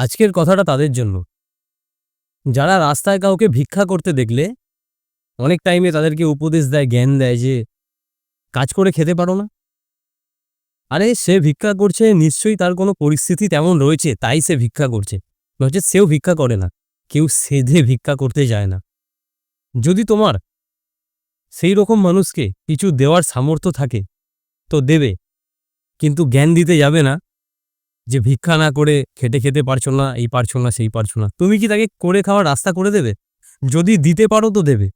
আজকের কথাটা তাদের জন্য। যারা রাস্তায় কাউকে ভিক্ষা করতে দেখলে, অনেক টাইমে তাদেরকে উপদেশ দেয়, জ্ঞান দেয় যে, কাজ করে খেতে পারো না। আরে, সে ভিক্ষা করছে, নিশ্চয়ই তার কোনো পরিস্থিতি তেমন রয়েছে, তাই সে ভিক্ষা করছে। হচ্ছে সেও ভিক্ষা করে না, কেউ সেধে ভিক্ষা করতে যায় না। যদি তোমার সেই রকম মানুষকে কিছু দেওয়ার সামর্থ্য থাকে, তো দেবে, কিন্তু জ্ঞান দিতে যাবে না যে ভিক্ষা না করে খেটে খেতে পারছ না, এই পারছ না, সেই পারছ না। তুমি কি তাকে করে খাওয়ার রাস্তা করে দেবে? যদি দিতে পারো তো দেবে।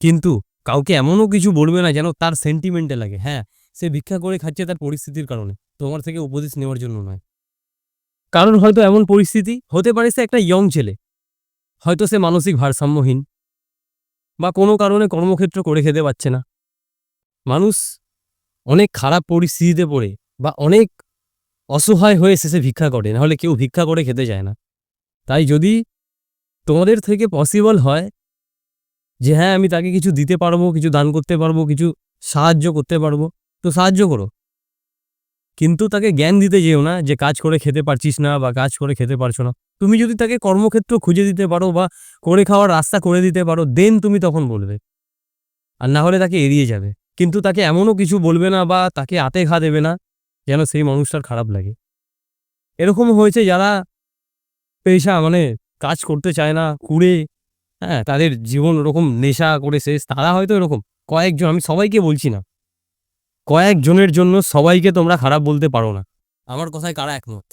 কিন্তু কাউকে এমনও কিছু বলবে না যেন তার সেন্টিমেন্টে লাগে। হ্যাঁ সে ভিক্ষা করে খাচ্ছে তার পরিস্থিতির কারণে। তোমার থেকে উপদেশ নেওয়ার জন্য নয়। কারণ হয়তো এমন পরিস্থিতি হতে পারে সে একটা ইয়ং ছেলে। হয়তো সে মানসিক ভারসাম্যহীন। বা কোনো কারণে কর্মক্ষেত্র করে খেতে পারছে না। মানুষ অনেক খারাপ পরিস্থিতিতে পড়ে বা অনেক অসহায় হয়ে শেষে ভিক্ষা করে। নাহলে কেউ ভিক্ষা করে খেতে যায় না। তাই যদি তোমাদের থেকে পসিবল হয় যে হ্যাঁ আমি তাকে কিছু দিতে পারব, কিছু দান করতে পারব, কিছু সাহায্য করতে পারব, তো সাহায্য করো। কিন্তু তাকে জ্ঞান দিতে যেও না যে, কাজ করে খেতে পারছিস না বা কাজ করে খেতে পারছ না। তুমি যদি তাকে কর্মক্ষেত্র খুঁজে দিতে পারো বা করে খাওয়ার রাস্তা করে দিতে পারো দেন তুমি তখন বলবে। আর না হলে তাকে এড়িয়ে যাবে। কিন্তু তাকে এমনও কিছু বলবে না বা তাকে আতে ঘা দেবে না যেন সেই মানুষটার খারাপ লাগে। এরকম হয়েছে যারা পেশা মানে কাজ করতে চায় না, কুড়ে হ্যাঁ তাদের জীবন ওরকম নেশা করে শেষ। তারা হয়তো এরকম কয়েকজন, আমি সবাইকে বলছি না, কয়েকজনের জন্য সবাইকে তোমরা খারাপ বলতে পারো না। আমার কথায় কারা একমত?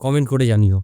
কমেন্ট করে জানিও।